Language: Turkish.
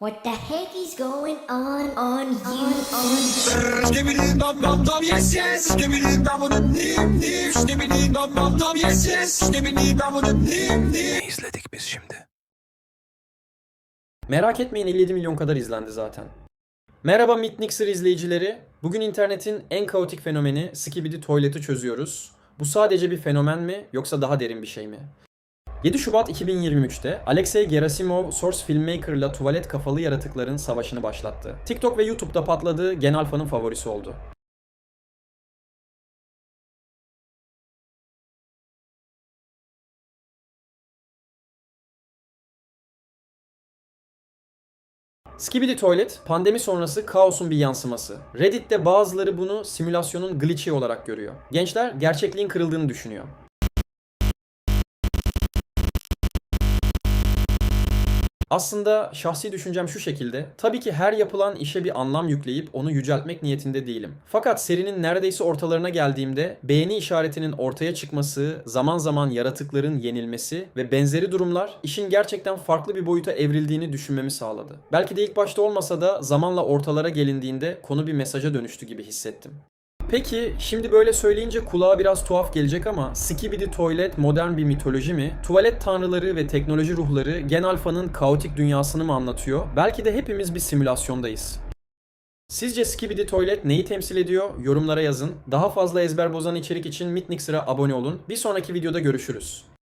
What the heck is going on on you? Skibbity dum dum dum yes yes Skibbity dum dum dim dim Skibbity dum dum dum yes yes Skibbity dum dum dim dim Ne izledik biz şimdi? Merak etmeyin 57 milyon kadar izlendi zaten. Merhaba Midnixer izleyicileri. Bugün internetin en kaotik fenomeni Skibidi Toilet'i çözüyoruz. Bu sadece bir fenomen mi yoksa daha derin bir şey mi? 7 Şubat 2023'te Alexey Gerasimov Source Filmmaker'la tuvalet kafalı yaratıkların savaşını başlattı. TikTok ve YouTube'da patladığı Gen Alpha'nın favorisi oldu. Skibidi Toilet, pandemi sonrası kaosun bir yansıması. Reddit'te bazıları bunu simülasyonun glitchi olarak görüyor. Gençler gerçekliğin kırıldığını düşünüyor. Aslında şahsi düşüncem şu şekilde. Tabii ki her yapılan işe bir anlam yükleyip onu yüceltmek niyetinde değilim. Fakat serinin neredeyse ortalarına geldiğimde beğeni işaretinin ortaya çıkması, zaman zaman yaratıkların yenilmesi ve benzeri durumlar işin gerçekten farklı bir boyuta evrildiğini düşünmemi sağladı. Belki de ilk başta olmasa da zamanla ortalara gelindiğinde konu bir mesaja dönüştü gibi hissettim. Peki şimdi böyle söyleyince kulağa biraz tuhaf gelecek ama Skibidi Toilet modern bir mitoloji mi? Tuvalet tanrıları ve teknoloji ruhları Gen Alpha'nın kaotik dünyasını mı anlatıyor? Belki de hepimiz bir simülasyondayız. Sizce Skibidi Toilet neyi temsil ediyor? Yorumlara yazın. Daha fazla ezber bozan içerik için Mitnixer'a abone olun. Bir sonraki videoda görüşürüz.